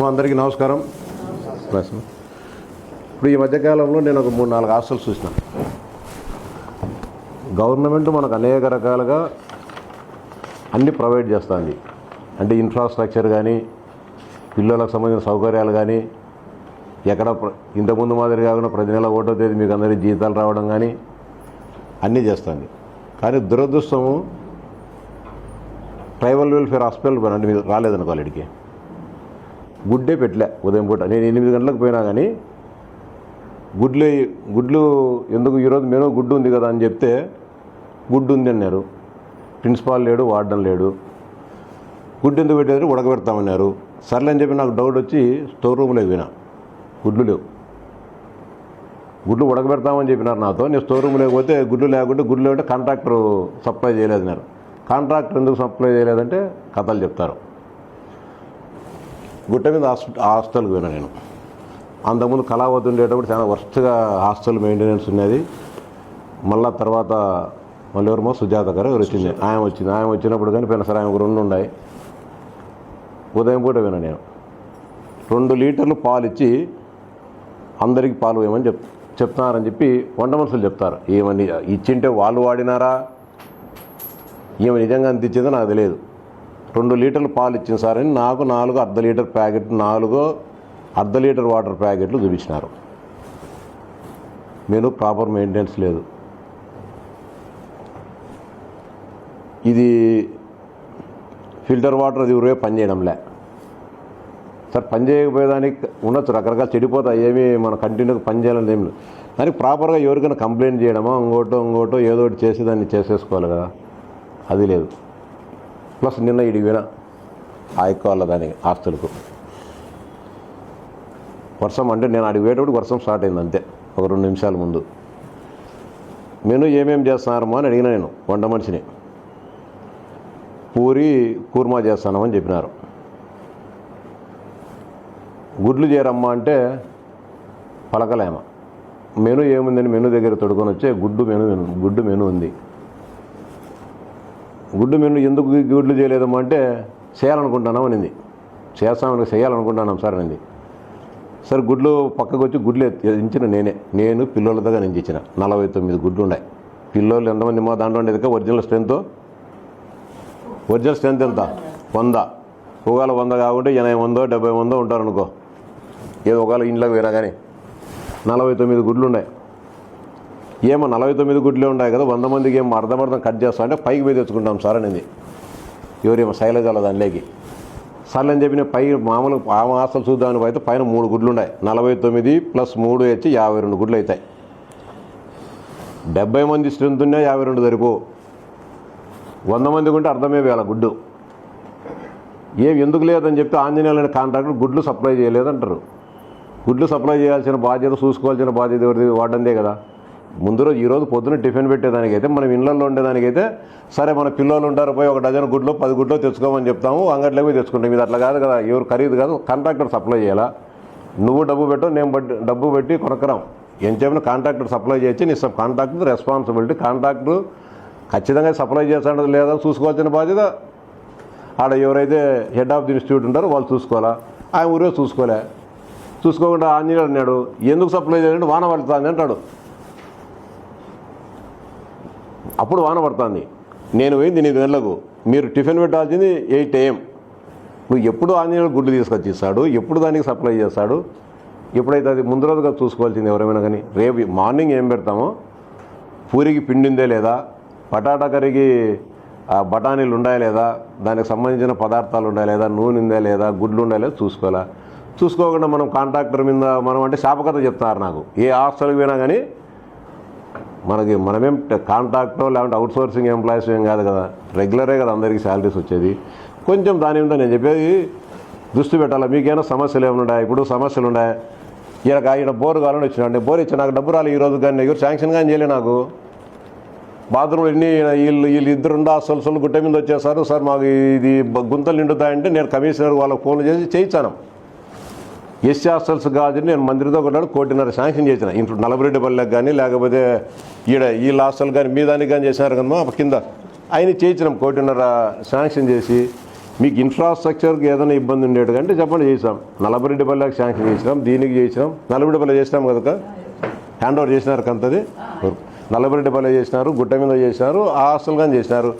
మా అందరికీ నమస్కారం. ప్రశ్న ఇప్పుడు ఈ మధ్యకాలంలో నేను ఒక మూడు నాలుగు హాస్టల్స్ చూసినాను గవర్నమెంట్ మనకు అనేక రకాలుగా అన్నీ ప్రొవైడ్ చేస్తుంది. అంటే ఇన్ఫ్రాస్ట్రక్చర్ కానీ పిల్లలకు సంబంధించిన సౌకర్యాలు కానీ ఎక్కడ ఇంతకుముందు మాదిరి కాకుండా ప్రతి నెల ఓటో తేదీ మీకు అందరికీ జీతాలు రావడం కానీ అన్నీ చేస్తుంది. కానీ దురదృష్టము ట్రైబల్ వెల్ఫేర్ హాస్పిటల్ పోయినా అంటే మీరు రాలేదనుకోవాలి ఇక్కడికి గుడ్డే పెట్టలే ఉదయం పూట. నేను ఎనిమిది గంటలకు పోయినా కానీ గుడ్లు గుడ్లు ఎందుకు ఈరోజు మెనూ గుడ్డు ఉంది కదా అని చెప్తే గుడ్డు ఉంది అన్నారు. ప్రిన్సిపాల్ లేడు వార్డన్ లేడు. గుడ్డు ఎందుకు పెట్టారు? ఉడకబెడతామన్నారు. సర్లే అని చెప్పి నాకు డౌట్ వచ్చి స్టోర్ రూమ్లో పోయినా. గుడ్లు లేవు. గుడ్లు ఉడకబెడతామని చెప్పినారు నాతో. నేను స్టోర్ రూమ్ లేకపోతే గుడ్లు లేకుంటే గుడ్లు లేకుంటే కాంట్రాక్టర్ సప్లై చేయలేదన్నారు కాంట్రాక్టర్ ఎందుకు సప్లై చేయలేదంటే కథలు చెప్తారు. గుట్ట మీద హాస్టల్కి పోయినా నేను. అంతకుముందు కళావతి ఉండేటప్పుడు చాలా వర్స్ట్గా హాస్టల్ మెయింటెనెన్స్ ఉన్నది మళ్ళా తర్వాత మళ్ళీ ఎవరమో సుజాత గారు ఎవరు వచ్చింది. ఆయన వచ్చింది. ఆయన వచ్చినప్పుడు కానీ పోయిన సరే ఆయన ఒక రెండు ఉన్నాయి ఉదయం పూట పోయినా నేను. రెండు లీటర్లు పాలు ఇచ్చి అందరికి పాలు వేయమని చెప్ చెప్తున్నారని చెప్పి వంట మనుషులు చెప్తారు. ఏమని ఇచ్చింటే వాళ్ళు వాడినారా? ఈమె నిజంగా అంత ఇచ్చిందో నాకు తెలియదు. రెండు లీటర్లు పాలు ఇచ్చింది సార్ అని నాకు నాలుగు అర్ధ లీటర్ ప్యాకెట్ నాలుగు అర్ధ లీటర్ వాటర్ ప్యాకెట్లు చూపించినారు. నేను ప్రాపర్ మెయింటెనెన్స్ లేదు. ఇది ఫిల్టర్ వాటర్ అది ఊరే పని చేయడంలే. సార్ పని చేయకపోయేదానికి ఉండొచ్చు రకరకాల చెడిపోతాయి ఏమి మన కంటిన్యూగా పని చేయాలని ఏమి లేదు. దానికి ప్రాపర్గా ఎవరికైనా కంప్లైంట్ చేయడమో ఇంకోటో ఇంకోటో ఏదో ఒకటి చేసి దాన్ని చేసేసుకోవాలి కదా. అది లేదు. ప్లస్ నిన్న ఇడికి ఆ యొక్క వాళ్ళ దాని ఆస్తులకు. వర్షం అంటే నేను అడిగేటప్పుడు వర్షం స్టార్ట్ అయింది అంతే ఒక రెండు నిమిషాల ముందు. మెను ఏమేమి చేస్తున్నారమ్మా అని అడిగిన నేను వంట మనిషిని. పూరి కూర్మా చేస్తానమని చెప్పినారు. గుడ్లు చేరమ్మా అంటే పలకలేమ. మెను ఏముందని మెను దగ్గర తొడుకొని వచ్చే గుడ్డు మెను గుడ్డు మెను ఉంది. గుడ్డు మెను ఎందుకు గుడ్లు చేయలేదమ్మా అంటే చేయాలనుకుంటున్నాం అనింది. చేస్తామని చేయాలనుకుంటున్నాం సార్ అనింది. సార్ గుడ్లు పక్కకు వచ్చి గుడ్లు ఇచ్చిన ఎంచిన నేనే. నేను పిల్లోళ్ళతో నుంచి ఇచ్చిన నలభై తొమ్మిది గుడ్లు ఉన్నాయి. పిల్లలు ఎంతమంది మా దాంట్లో ఉండేది? Original strength? ఒరిజినల్ స్ట్రెంత్ ఎంత? వంద. ఒకవేళ వంద కాకుంటే ఎనభై వందో డెబ్బై వందో ఉంటారు అనుకో ఏదో ఒకవేళ ఇంట్లోకి పోయినా కానీ నలభై తొమ్మిది గుడ్లు ఉన్నాయి. ఏమో నలభై తొమ్మిది గుడ్లే ఉన్నాయి కదా వంద మందికి ఏమో అర్ధం కట్ చేస్తా అంటే పైకి పోయి తెచ్చుకుంటాం సార్ అనేది. ఎవరేమో శైలజాల దానిలోకి. సర్లే అని చెప్పిన పై మామూలు ఆమె హాస్టల్ చూద్దామని పోతే పైన మూడు గుడ్లు ఉన్నాయి. నలభై తొమ్మిది ప్లస్ మూడు వచ్చి యాభై రెండు గుడ్లు అవుతాయి. డెబ్బై మంది స్ట్రెంత్ ఉన్నా యాభై రెండు సరిపో. వంద మందికి ఉంటే అర్థమే వేల గుడ్డు. ఏం ఎందుకు లేదని చెప్తే ఆంజనేయులైన కాంట్రాక్టర్ గుడ్లు సప్లై చేయలేదంటారు గుడ్లు సప్లై చేయాల్సిన బాధ్యత చూసుకోవాల్సిన బాధ్యత ఎవరిది? వాడందే కదా. ముందు రోజు ఈరోజు పొద్దున టిఫిన్ పెట్టేదానికైతే మనం ఇళ్ళల్లో ఉండేదానికైతే సరే మన పిల్లలు ఉంటారు పోయి ఒక డజన్ గుడ్లు పది గుడ్లు తెచ్చుకోమని చెప్తాము అంగట్లో పోయి తెచ్చుకుంటాం. ఇది అట్లా కాదు కదా ఎవరు ఖరీదు కాదు కాంట్రాక్టర్ సప్లై చేయాలా? నువ్వు డబ్బు పెట్టు నేను బట్టి డబ్బు పెట్టి కొనక్కరాం. ఏం చెప్పిన కాంట్రాక్టర్ సప్లై చేసి నీ సబ్ కాంట్రాక్టర్ రెస్పాన్సిబిలిటీ కాంట్రాక్టర్ ఖచ్చితంగా సప్లై చేస్తాడు లేదా చూసుకోవాల్సిన బాధ్యత. ఆడ ఎవరైతే హెడ్ ఆఫ్ ది ఇన్స్టిట్యూట్ ఉంటారో వాళ్ళు చూసుకోవాలా? ఆయన ఊరే చూసుకోలే. చూసుకోకుండా ఆంజనేయుడు అన్నాడు ఎందుకు సప్లై చేయాలంటే వాన పడుతుంది అంటాడు. అప్పుడు వాన పడుతుంది. నేను పోయింది ఎనిమిది గంటలకు. మీరు టిఫిన్ పెట్టాల్సింది ఎయిట్ ఏఎం. నువ్వు ఎప్పుడు ఆంజనేయులు గుడ్లు తీసుకొచ్చి ఇస్తాడు ఎప్పుడు దానికి సప్లై చేస్తాడు? ఎప్పుడైతే అది ముందు రోజుగా చూసుకోవాల్సింది ఎవరైనా కానీ. రేపు మార్నింగ్ ఏం పెడతామో? పూరికి పిండిందే లేదా? పటాటా కర్రీకి బఠానీలు ఉన్నాయా లేదా? దానికి సంబంధించిన పదార్థాలు ఉన్నాయా లేదా? నూనె ఉందా లేదా? గుడ్లు ఉన్నాయా లేదా? చూసుకోవాలా. చూసుకోకుండా మనం కాంట్రాక్టర్ మీద మనం అంటే శాపకత చెప్తున్నారు నాకు. ఏ హాస్టల్కి పోయినా కానీ మనకి మనమేం కాంట్రాక్టో లేకుంటే అవుట్ సోర్సింగ్ ఎంప్లాయీస్ ఏం కాదు కదా. రెగ్యులరే కదా అందరికీ శాలరీస్ వచ్చేది. కొంచెం దాని మీద నేను చెప్పేది దృష్టి పెట్టాలి? మీకేమైనా సమస్యలు ఏమైనా ఉన్నాయి? ఇప్పుడు సమస్యలు ఉన్నాయి? ఈయనకు ఆయన బోర్ కావాలని వచ్చినాడు. బోర్ ఇచ్చిన నాకు డబ్బు రాలి ఈ రోజు కానీ ఎవరు శాంక్షన్ కానీ చేయలే నాకు. బాత్రూమ్లో ఎన్ని వీళ్ళు వీళ్ళు ఇద్దరు ఉండా సొలు గుట్ట మీద వచ్చేసారు. సార్ మాకు ఇది గుంతలు నిండుతాయంటే నేను కమిషనర్ వాళ్ళకి ఫోన్ చేసి చేయించాను. ఎస్సీ హాస్టల్స్ కాదు నేను మందిరితో కొన్నాడు కోటిన్నర శాంక్షన్ చేసిన. ఇంట్లో నలభరెడ్డిపల్లెకి కానీ లేకపోతే ఈడ ఈ హాస్టల్ కానీ మీ దానికి కానీ చేసినారు కదమ్మా కింద. ఆయన చేయించినాం కోటిన్నర శాంక్షన్ చేసి. మీకు ఇన్ఫ్రాస్ట్రక్చర్కి ఏదైనా ఇబ్బంది ఉండేటు కంటే చెప్పండి చేసాం నలభరెడ్డిపల్లికి శాంక్షన్ చేసినాం దీనికి చేసినాం. నలభరెడ్డిపల్లి చేసినాం కదా హ్యాండ్ ఓవర్ చేసినారు కంతది నల్లబరెడ్డిపల్లి చేసినారు గుట్ట మీద చేసినారు ఆ హాస్టల్ కానీ చేసినారు.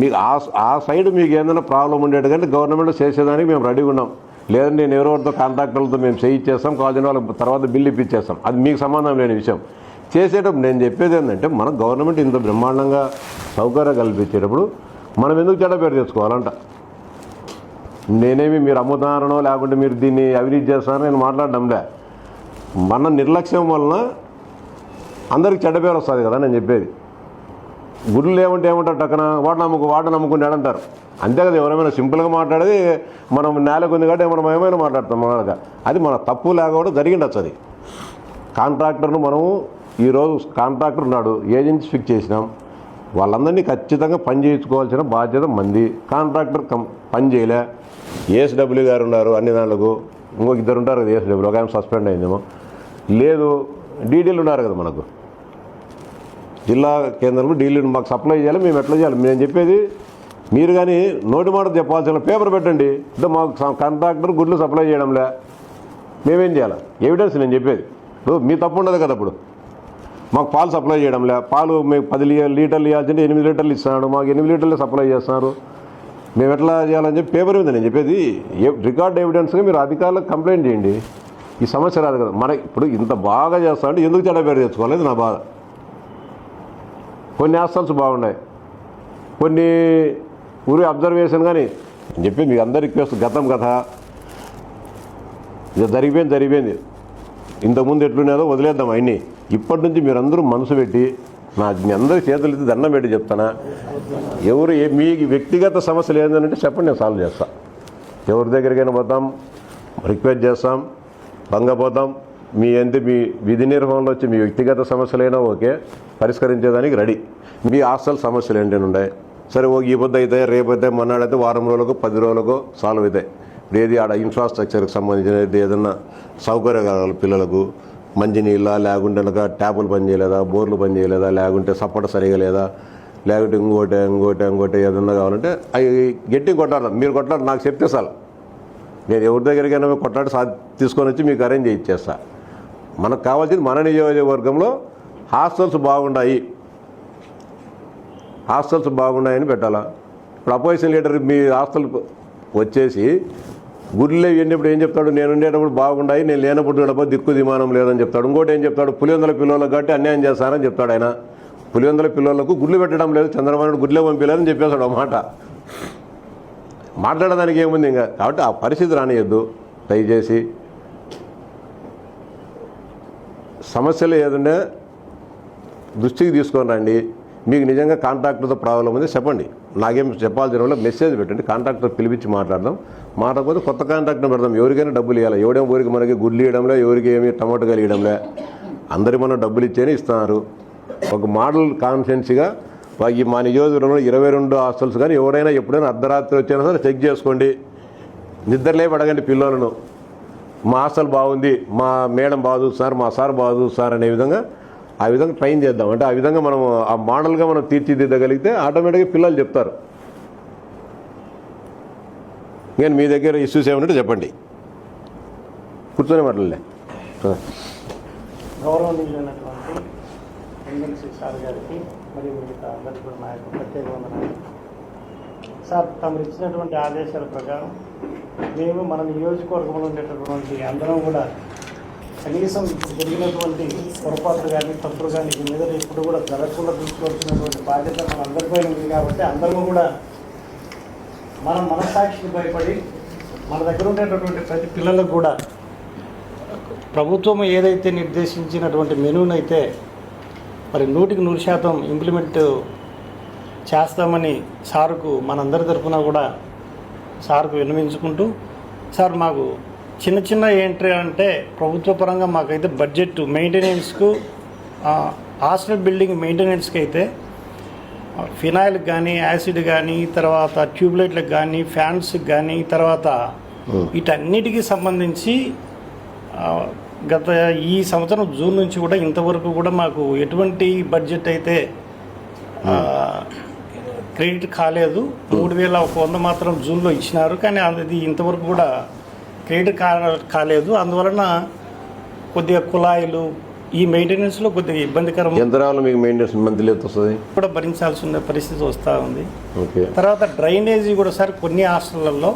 మీకు ఆ ఆ సైడ్ మీకు ఏదైనా ప్రాబ్లం ఉండేటు కంటే గవర్నమెంట్ చేసేదానికి మేము రెడీగా ఉన్నాం. లేదంటే నేను ఎవరెవరితో కాంట్రాక్టర్లతో మేము చేయించేస్తాం కావాల్సిన వాళ్ళకి తర్వాత బిల్లు ఇప్పించేస్తాం అది మీకు సంబంధం లేని విషయం. చేసేటప్పుడు నేను చెప్పేది ఏంటంటే మన గవర్నమెంట్ ఇంత బ్రహ్మాండంగా సౌకర్యం కల్పించేటప్పుడు మనం ఎందుకు చెడ్డ పేరు తెచ్చుకోవాలంట. నేనేమి మీరు అమ్ముతారనో లేకుంటే మీరు దీన్ని అవినీతి చేస్తారని నేను మాట్లాడడంలే మన నిర్లక్ష్యం వలన అందరికి చెడ్డ పేరు వస్తుంది కదా నేను చెప్పేది. గుడ్లు ఏమంటే ఏమంటారు టక్కన? వాడు నమ్ముకు వాడు నమ్ముకున్నాడు అంతే కదా ఎవరైనా సింపుల్గా మాట్లాడేది మనం నేలకు ఉంది కాబట్టి మనం ఏమైనా మాట్లాడతాం మనక అది మన తప్పు లేకపోవడం జరిగిండొచ్చు అది. కాంట్రాక్టర్ను మనము ఈరోజు కాంట్రాక్టర్ ఉన్నాడు ఏజెన్సీ ఫిక్స్ చేసినాం. వాళ్ళందరినీ ఖచ్చితంగా పని చేయించుకోవాల్సిన బాధ్యత మంది. కాంట్రాక్టర్ కం పని చేయలే. ఏఎస్డబ్ల్యూ గారు ఉన్నారు అన్ని దాంట్లకు. ఇంకొక ఇద్దరు ఉంటారు కదా ఏఎస్డబ్ల్యూ ఒక ఆయన సస్పెండ్ అయిందేమో. లేదు డీడీలు ఉన్నారు కదా మనకు. జిల్లా కేంద్రంలో డీలర్ మాకు సప్లై చేయాలి మేము ఎట్లా చేయాలి? నేను చెప్పేది మీరు కానీ నోటి మాట చెప్పాల్సిన పేపర్ పెట్టండి. అంటే మాకు కంట్రాక్టర్ కాంట్రాక్టర్ గుడ్లు సప్లై చేయడంలే. మేమేం చేయాలి? ఎవిడెన్స్ నేను చెప్పేది. ఇప్పుడు మీ తప్పు ఉండదు కదా అప్పుడు. మాకు పాలు సప్లై చేయడంలే. పాలు మీకు పది లీ- లీటర్లు ఇవ్వాల్సింటే ఎనిమిది లీటర్లు ఇస్తున్నాడు మాకు ఎనిమిది లీటర్లు సప్లై చేస్తున్నారు మేము ఎట్లా చేయాలని చెప్పి పేపర్ మీద నేను చెప్పేది. రికార్డ్ ఎవిడెన్స్గా మీరు అధికారులకు కంప్లైంట్ చేయండి. ఈ సమస్య రాదు కదా. మన ఇప్పుడు ఇంత బాగా చేస్తా అంటే ఎందుకు చెడ్డ పేరు తెచ్చుకోవాలి నా బాధ? కొన్ని హాస్టల్స్ బాగున్నాయి. కొన్ని ఊరి అబ్జర్వేషన్ కానీ అని చెప్పి మీకు అందరు రిక్వెస్ట్ గతం కథ. ఇది జరిగిపోయింది జరిగిపోయింది. ఇంతకుముందు ఎట్లున్నదో వదిలేద్దాం అవన్నీ ఇప్పటి నుంచి మీరందరూ మనసు పెట్టి నా మీ అందరి చేతులు ఎత్తి దండం పెట్టి చెప్తానా? ఎవరు ఏ మీ వ్యక్తిగత సమస్యలు ఏంటంటే చెప్పండి నేను సాల్వ్ చేస్తా. ఎవరి దగ్గరికైనా పోతాం రిక్వెస్ట్ చేస్తాం భంగపోతాం మీ ఎంత మీ విధి నిర్వహణలో వచ్చి మీ వ్యక్తిగత సమస్యలైనా ఓకే పరిష్కరించేదానికి రెడీ మీ హాస్టల్ సమస్యలు ఏంటంటే ఉన్నాయి సరే ఓ ఈ పొద్దు అయితే రేపు అయితే వారం రోజులకు పది రోజులకు సాల్వ్ అవుతాయి ఇప్పుడు ఏది ఆడ ఇన్ఫ్రాస్ట్రక్చర్కి సంబంధించినది ఏదన్నా సౌకర్యం కావాలి పిల్లలకు మంచినీళ్ళ లేకుంటే ట్యాపులు పని చేయలేదా బోర్లు పని చేయలేదా లేకుంటే సపోర్ట్ సరిగా లేదా లేకుంటే ఇంకోటి ఇంకోటి ఇంకోటి ఏదన్నా కావాలంటే అవి గట్టి కొట్టాలి. మీరు కొట్టాలి నాకు చెప్తే సార్ నేను ఎవరి దగ్గరికైనా కొట్లాడి సా తీసుకొని వచ్చి మీకు అరేంజ్ చేయించేస్తా మనకు కావాల్సింది మన నియోజకవర్గంలో హాస్టల్స్ బాగున్నాయి హాస్టల్స్ బాగున్నాయని పెట్టాలా? ఇప్పుడు అపోజిషన్ లీడర్ మీ హాస్టల్ వచ్చేసి గుడిలో ఎన్నప్పుడు ఏం చెప్తాడు? నేను ఉండేటప్పుడు బాగున్నాయి నేను లేనప్పుడు ఉండబో దిక్కు విమానం లేదని చెప్తాడు. ఇంకోటి ఏం చెప్తాడు? పులివెందుల పిల్లలకు కాబట్టి అన్యాయం చేస్తారని చెప్తాడు ఆయన. పులివెందుల పిల్లలకు గుడ్లు పెట్టడం లేదు చంద్రబాబు గుడ్లే పంపించలేదని చెప్పేశాడు మాట. మాట్లాడడానికి ఏముంది ఇంకా? కాబట్టి ఆ పరిస్థితి రానియద్దు. దయచేసి సమస్యలు ఏదన్నా దృష్టికి తీసుకొని రండి. మీకు నిజంగా కాంట్రాక్టర్తో ప్రాబ్లం ఉంది చెప్పండి. నాకేం చెప్పాల్సిన వల్ల మెసేజ్ పెట్టండి. కాంట్రాక్టర్ పిలిపించి మాట్లాడదాం. మాట్లాడకపోతే కొత్త కాంట్రాక్టర్ పెడదాం. ఎవరికైనా డబ్బులు ఇవ్వాలి. ఎవడేం ఊరికి మనకి గుడ్లు ఇవ్వడంలే ఎవరికి ఏమి టమాటో కలియడంలే అందరి మనం డబ్బులు ఇచ్చేనే ఇస్తున్నారు. ఒక మోడల్ కాన్ఫిడెన్స్గా ఈ మా నియోజకవర్గంలో ఇరవై రెండు హాస్టల్స్ కానీ ఎవరైనా ఎప్పుడైనా అర్ధరాత్రి వచ్చినా సరే చెక్ చేసుకోండి. నిద్రలే పడగండి పిల్లలను. మా హాస్టల్ బాగుంది. మా మేడం బాగా చూస్తున్నారు మా సార్ బాగా చూస్తున్నారు అనే విధంగా ఆ విధంగా ట్రైన్ చేద్దాం. అంటే ఆ విధంగా మనం ఆ మోడల్గా మనం తీర్చిదిద్దగలిగితే ఆటోమేటిక్గా పిల్లలు చెప్తారు. నేను మీ దగ్గర ఇష్యూస్ ఏమంటే చెప్పండి. కూర్చొని మాట్లాడలే. గౌరవనీయులైనటువంటి ఎమ్మెల్సీ సార్ గారికి మరియు మిగతా అందరికీ కూడా నా యొక్క ప్రత్యేక వందనాలు. సార్ తమరు ఇచ్చినటువంటి ఆదేశాల ప్రకారం మేము మన నియోజకవర్గంలో ఉండేటటువంటి అందరం కూడా కనీసం జరిగినటువంటి పొరపాట్లు కానీ తప్పులు కానీ మీద ఇప్పుడు కూడా జరగకుండా చూసుకోవాల్సినటువంటి బాధ్యత మన అందరిపై ఉంది కాబట్టి అందరూ కూడా మన మనస్సాక్షికి భయపడి మన దగ్గర ఉండేటటువంటి ప్రతి పిల్లలకు కూడా ప్రభుత్వం ఏదైతే నిర్దేశించినటువంటి మెనూనైతే మరి నూటికి నూరు శాతం ఇంప్లిమెంట్ చేస్తామని సార్కు మనందరి తరఫున కూడా సార్కు విన్నవించుకుంటూ సార్ మాకు చిన్న చిన్న ఏంటి అంటే ప్రభుత్వ పరంగా మాకైతే బడ్జెట్ మెయింటెనెన్స్కు హాస్టల్ బిల్డింగ్ మెయింటెనెన్స్కి అయితే ఆ, ఫినాయిల్కి కానీ యాసిడ్ కానీ తర్వాత ట్యూబ్లైట్లకు కానీ ఫ్యాన్స్కి కానీ తర్వాత వీటన్నిటికీ సంబంధించి గత ఈ సంవత్సరం జూన్ నుంచి కూడా ఇంతవరకు కూడా మాకు ఎటువంటి బడ్జెట్ అయితే క్రెడిట్ కాలేదు. మూడు వేల ఒక వంద మాత్రం జూన్లో ఇచ్చినారు. కానీ అది ఇంతవరకు కూడా క్రెడిట్ కా కాలేదు. అందువలన కొద్దిగా కుళాయిలు ఈ మెయింటెనెన్స్లో కొద్దిగా ఇబ్బందికరం ఎంత రావాలి మీకు మెయింటెనెన్స్ మంత్లీ వస్తుంది? కూడా భరించాల్సిన పరిస్థితి వస్తూ ఉంది. ఓకే. తర్వాత డ్రైనేజీ కూడా సార్ కొన్ని హాస్టళ్ళలో.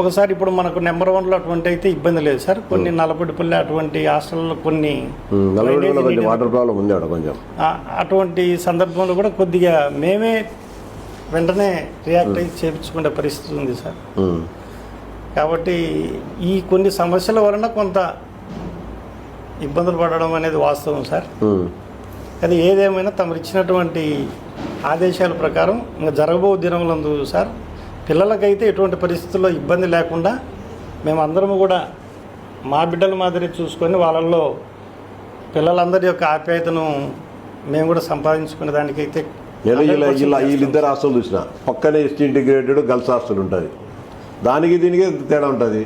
ఒకసారి ఇప్పుడు మనకు నెంబర్ వన్లో అటువంటి అయితే ఇబ్బంది లేదు సార్. కొన్ని నలపడిపల్లి అటువంటి హాస్టల్లో కొన్ని వాటర్ ప్రాబ్లం ఉంది అక్కడ కొంచెం. అటువంటి సందర్భంలో కూడా కొద్దిగా మేమే వెంటనే రియాక్ట్ అయ్యి చేయించుకునే పరిస్థితి ఉంది సార్. కాబట్టి ఈ కొన్ని సమస్యల వలన కొంత ఇబ్బందులు పడడం అనేది వాస్తవం సార్. అది ఏదేమైనా తమరు ఇచ్చినటువంటి ఆదేశాల ప్రకారం ఇంకా జరగబో దినములందు సార్ పిల్లలకైతే ఎటువంటి పరిస్థితుల్లో ఇబ్బంది లేకుండా మేమందరము కూడా మా బిడ్డల మాదిరి చూసుకొని వాళ్ళల్లో పిల్లలందరి యొక్క ఆప్యాయతను మేము కూడా సంపాదించుకునే దానికైతే నేను ఇలా 100% ఇలా చేస్తాం. వీళ్ళిద్దరు హాస్టల్ చూసిన పక్కనే ఎస్టీ ఇంటిగ్రేటెడ్ గర్ల్స్ హాస్టల్ ఉంటుంది దానికి దీనికి తేడా ఉంటుంది.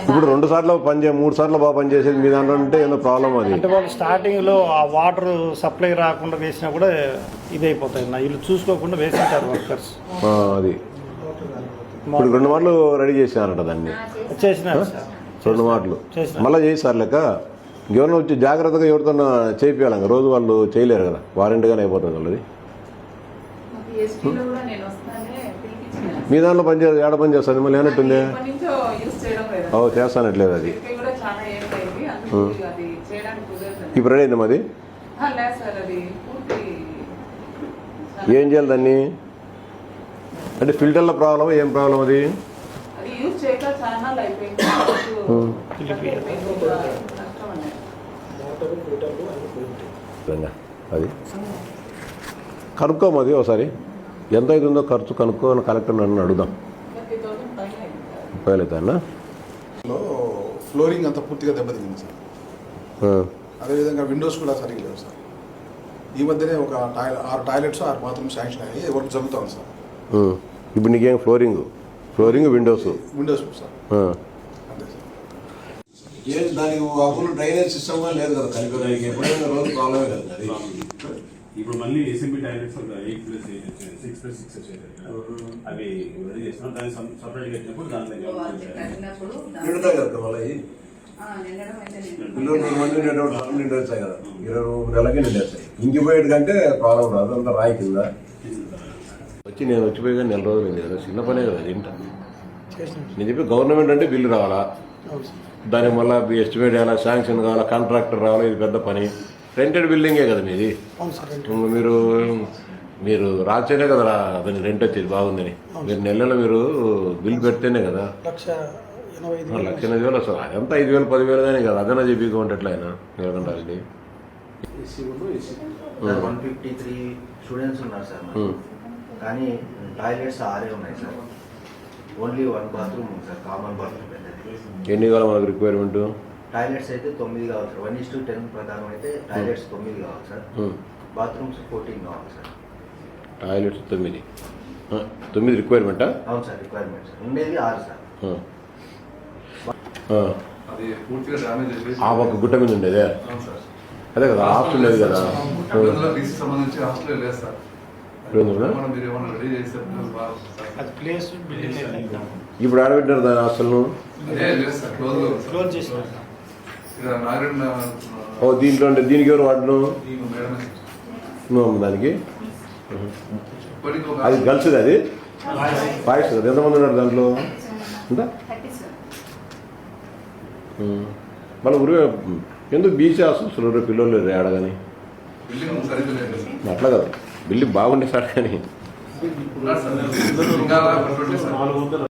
ఇప్పుడు రెండు సార్లు పని చే మూడు సార్లు బాగా పని చేసేది మీ దాంట్లో అంటే ఏదో ప్రాబ్లం అది. అంటే వాళ్ళు స్టార్టింగ్లో ఆ వాటర్ సప్లై రాకుండా వేసినా కూడా ఇదైపోతాయి నా వీళ్ళు చూసుకోకుండా వేసింటారు వర్కర్స్. ఆ, అది. ఇప్పుడు రెండు మాటలు రెడీ చేసినారంట దాన్ని. చేసినారు సార్. రెండు మాటలు. చేసిన. మళ్ళీ చేస్తారు లెక్క? ఇంకెవరైనా వచ్చి జాగ్రత్తగా ఎవరితో చేయించాలి రోజు వాళ్ళు చేయలేరు కదా. వారంటీగానే అయిపోతుంది వాళ్ళది ఎస్టీలో కూడా నేను వస్తానే పిలిపించిన మీ దాంట్లో పని చేస్తారు ఏడ పని చేస్తుంది మళ్ళీ ఏనట్టుంది ఓ చేస్తానట్లేదు అది. ఇప్పుడు రెడీ అయింది. మాది? లేదు సార్ అది ఏం చేయాలి దాన్ని? అంటే ఫిల్టర్ల ప్రాబ్లం ఏం ప్రాబ్లం అది? అది కనుక్కోమది ఒకసారి? ఎంత అవుతుందో ఖర్చు కనుక్కో అని కలెక్టర్ నన్ను అడుగుదాం. లో ఫ్లోరింగ్ అంతా పూర్తిగా దెబ్బతింది సార్. అదేవిధంగా విండోస్ కూడా సరిగ్గా లేవు సార్. ఈ మధ్యనే ఒక టాయిలెట్ ఆరు టాయిలెట్స్ ఆరు బాత్రూమ్ శాంక్షన్ అయ్యి వర్క్ జరుగుతూ ఉంది సార్ ఇప్పుడు నీకేం flooring? Flooring windows? Windows sir. అంతే సార్. ఏది దానికి అప్పుడు డ్రైనేజ్ సిస్టమ్ లేదు కదా కలిపి ఎప్పుడైనా రోజు ప్రాబ్లమే కదా ఇప్పుడు మళ్ళీ ఎస్ఎంపీ టాయిలెట్స్ ఒక ఎయిట్ ప్లస్ ఎయిట్ వచ్చాయి సిక్స్ ప్లస్ సిక్స్ వచ్చాయి అవి రెడీ చేస్తున్నాం దాన్ని సపరేట్గా వచ్చినప్పుడు దాంట్లో నిండుతాయి కదా. ఇరవై ఇంకిపోయేది కంటే ప్రాబ్లం రాదు అంతా రాయి కింద. వచ్చి నేను వచ్చిపోయి నెల రోజులు అయింది కదా చిన్న పనే కదా అది ఇంట నేను చెప్పి గవర్నమెంట్ అంటే బిల్లు రావాలా? దానికి మళ్ళీ ఎస్టిమేట్ చేయాలా శాంక్షన్ కావాలా కాంట్రాక్టర్ రావాలా ఇది పెద్ద పని. రెంటెడ్ బిల్డింగే కదా మీది? అవును సార్ ఇంక మీరు మీరు రాసేనే కదా అతని రెంట్ వచ్చేది బాగుందని. మీరు నెలలో మీరు బిల్ పెడితేనే కదా. లక్ష ఎనభై వేలు. వస్తుంది. అదంతా ఐదు వేలు పదివేలు కానీ కదా. అదన్నా చెప్పి ఎట్లా అయినా. Neelakanta Reddy one fifty three students ఉన్నారు సార్ మరి. కానీ టాయిలెట్స్ ఆరే ఉన్నాయి సార్. ఓన్లీ వన్ బాత్రూమ్ ఉంది సార్ కామన్ బాత్రూమ్ ఎన్ని కాలం మనకు రిక్వైర్మెంట్ టాయిలెట్స్ అయితే తొమ్మిది కావాలి sir. One is to ten ప్రకారం అయితే టాయిలెట్స్ తొమ్మిది కావాలి సార్. బాత్రూమ్స్ ఫోర్టీన్ కావాలి సార్. టాయిలెట్స్ తొమ్మిది. తొమ్మిది రిక్వైర్మెంటా అవును సార్ రిక్వైర్మెంట్ సార్. ఉండేది ఆరు సార్. ఆ. ఆ. అది పూర్తిగా డ్యామేజ్ అయిపోయి ఆ ఒక గుట్ట మీద ఉండేదే? అవును సార్. అదే కదా ఆప్షన్ ఉండేది కదా. సంబంధించి హాస్టల్ లేదు సార్. ఇప్పుడు ఆడబెట్టారు దాని హాస్టల్ను ఓ దీంట్లో ఉండే దీనికి ఎవరు అమ్మ దానికి? అది గర్ల్స్ అది? బాయ్స్ కదా ఎంతమంది ఉన్నారు దాంట్లో? ఉందా మళ్ళీ ఉరి ఎందుకు బీచ్ హాస్టల్స్ పిల్లలు ఆడగాని. అట్లా కదా. బిల్డింగ్ బాగుండే సార్ కానీ.